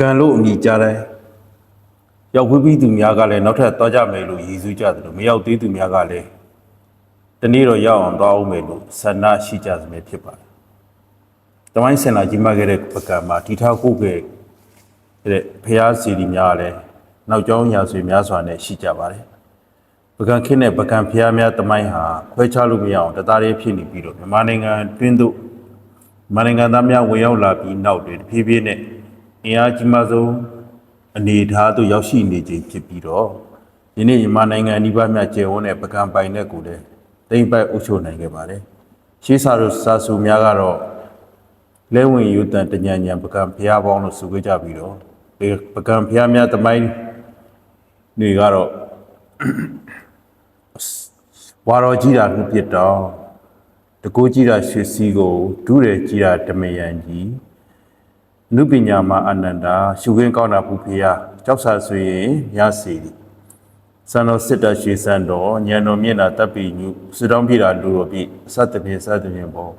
ကံလို့အမိကြားတိုင်းရောက်ဝိပိသူများကလည်းနောက်ထပ်သွားကြမယ်လို့ရည်စူးကြတယ်လို့မရောက်သေးသူများကလည်းတနေ့တော့ရောက်အောင်သွားအောင်မယ်လို့ဆန္ဒရှိကြစမြဲဖြစ်ပါတယ်။တမိုင်းစင်လာကြီးမှခဲ့တဲ့ပကံမှာတီထားကိုခဲ့တဲ့ဖျားစီဒီများကလည်းနောက်ကျောင်းရာဆွေများစွာနဲ့ရှိကြပါတယ်။ပကံခင်းတဲ့ပကံဖျားများတမိုင်းဟာခွဲခြားလို့မရအောင်တသားလေးဖြစ်နေပြီးတော့မြန်မာနိုင်ငံတွင်းတို့မန္တန်သားများဝင်ရောက်လာပြီးနောက်တွင်တဖြည်းဖြည်းနဲ့ အင်အားကြီးမားဆုံးအနေအထားသို့ရောက်ရှိနေခြင်းဖြစ်ပြီးတော့ဒီနေ့မြန်မာနိုင်ငံအနိဗ္ဗာန်မြကျေဝန်းတဲ့ပကံပိုင်တဲ့ကိုလည်းတိမ့်ပိုက်အုပ်ချုပ်နိုင်ခဲ့ပါတယ်။ရှေးစာတို့စာစုများကတော့လဲဝင်ယူတန်တညံညံပကံဖျားပေါင်းလို့ဆိုခဲ့ကြပြီးတော့ဒီပကံဖျားများတမိုင်းတွေကတော့ဝါတော်ကြီးတာနှစ်ပြစ်တော့တကိုးကြီးတာရွှေစီကိုဒုရဲကြီးတာဓမယံကြီး နုပညာမှာအနန္တာရှုခင်းကောင်းတာဘုဖေယကြောက်ဆာဆိုရင်ရစီသည်စံတော်စစ်တရွှေစံတော်ညံတော်မျက်နာတပ်ပိညုစတောင်းပြတာလူတော်ပြီအစတပြင်းစသဖြင့်ပေါ့